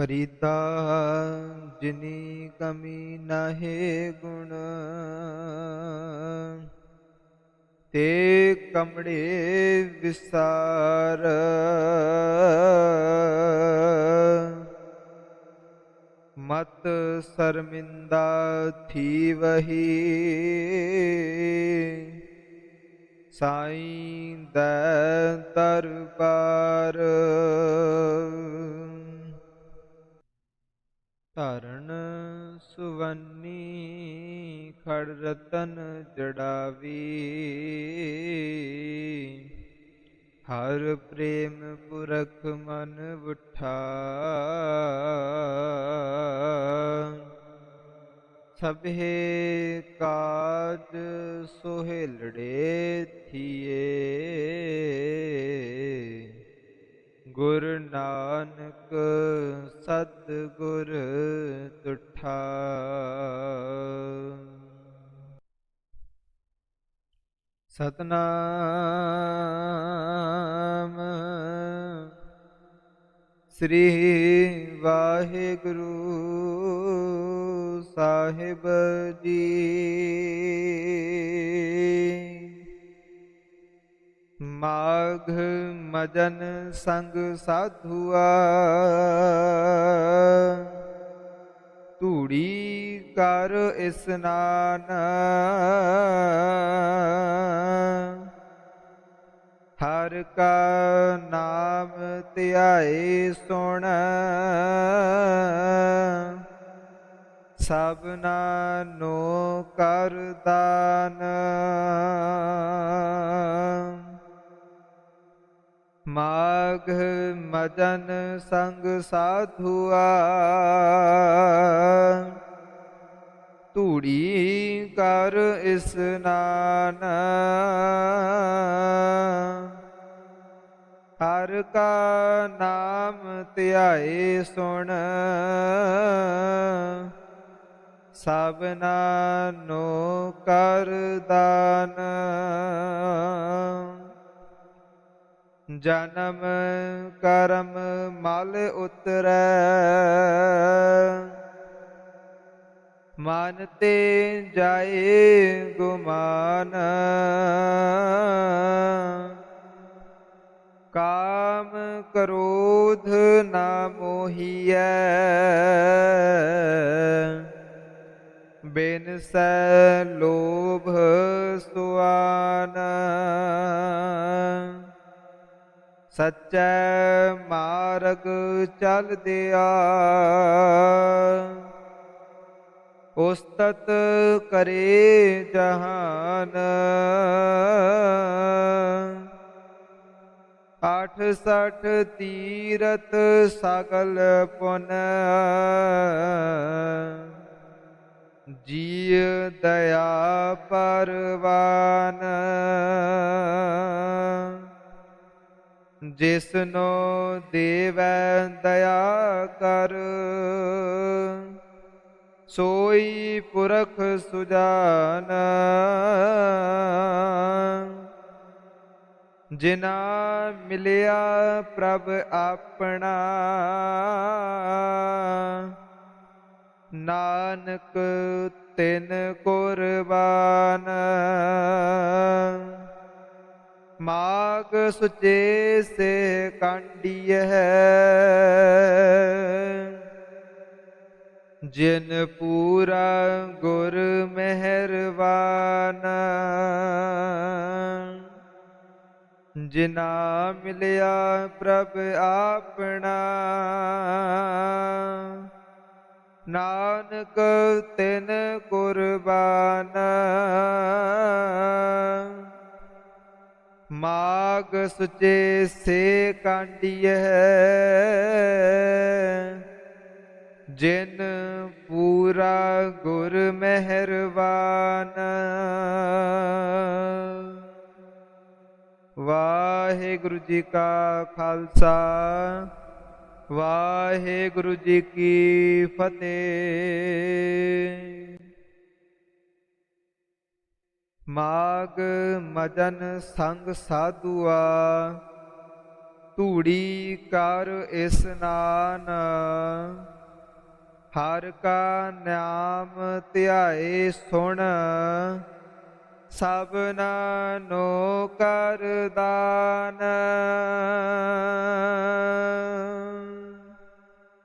ਫਰੀਦਾ, ਜਿਨੀ ਕਮੀ ਨਾਹੀ ਗੁਣ। ਤੇ ਕਮੜੇ ਵਿਸਾਰ। ਮਤ ਸ਼ਰਮਿੰਦਾ ਥੀ ਵਹੀ ਸਾਈਂ ਦੈ ਦਰਬਾਰ ਧਰਨ ਸੁਵੰਨੀ ਖੜ ਰਤਨ ਜੜਾਵੀ। ਹਰ ਪ੍ਰੇਮ ਪੁਰਖ ਮਨ ਵਠਾ ਸਭੇ ਕਾਜ ਸੁਹੇਲੜੇ ਥੀਏ। ਗੁਰ ਨਾਨਕ ਸਤ ਗੁਰ ਤੁਠਾ। ਸਤਨਾਮ ਸ੍ਰੀ ਵਾਹਿਗੁਰੂ ਸਾਹਿਬ ਜੀ। ਮਾਘ ਮਜਨ ਸੰਗ ਸਾਧੂਆ। ਧੂੜੀ ਕਰ ਇਸਨਾਨ ਹਰ ਕਾ ਨਾਮ ਧਿਆਏ ਸੁਣ। ਸਭਨਾ ਨੋ ਕਰ ਦਾਨ। ਮਾਘ ਮਦਨ ਸੰਗ ਸਾਧੂਆ। ਧੂੜੀ ਕਰ ਇਸਨਾਨ ਹਰ ਕਾ ਨਾਮ ਧਿਆਏ ਸੁਣ। ਸਭਨਾ ਨੋ ਕਰ ਦਾਨ। ਜਨਮ ਕਰਮ ਮਲ ਉਤਰੈ। ਮਨ ਤੇ ਜਾਏ ਗੁਮਾਨ। ਕਾਮ ਕਰੋਧ ਨਾ ਮੋਹੀਐ। ਬਿਨ ਸੈ ਲੋਭ ਸਚੈ ਮਾਰਗ ਚਲ ਦਿਆ। ਉਸਤਤ ਕਰੇ ਜਹਾਨ। ਆਠ ਸਠ ਤੀਰਤ ਸਗਲ ਪੁਨ। ਜੀ ਦਇਆ ਪਰਵਾਨ। ਜਿਸਨੋ ਦੇਵੈ ਦਇਆ ਕਰ ਸੋਈ ਪੁਰਖ ਸੁਜਾਨ। ਜਿਨਾ ਮਿਲਿਆ ਪ੍ਰਭ ਆਪਣਾ ਨਾਨਕ ਤਿਨ ਕੁਰਬਾਨ। ਮਾਗ ਸੁਚੇ ਸੇ ਕਾਂਡੀਐ। ਜਿਨ ਪੂਰਾ ਗੁਰ ਮਿਹਰਬਾਨ। ਜਿਨਾ ਮਿਲਿਆ ਪ੍ਰਭ ਆਪਣਾ। ਨਾਨਕ ਤਿਨ ਕੁਰਬਾਨ। ਮਾਗ ਸੁਚੇ ਸੇ ਕਾਂਡੀਐ। ਜਿਨ ਪੂਰਾ ਗੁਰ ਮਿਹਰਬਾਨ ਵਾਹਿਗੁਰੂ ਜੀ ਕਾ ਖਾਲਸਾ, ਵਾਹਿਗੁਰੂ ਜੀ ਕੀ ਫਤਿਹ। ਮਾਗ ਮਦਨ ਸੰਗ ਸਾਧੂਆ, ਧੂੜੀ ਕਰ ਇਸ ਨਾਨ। ਹਰ ਕਾ ਨਾਮ ਧਿਆਏ ਸੁਣ ਸਭਨਾ ਨੋ ਕਰਦਾਨ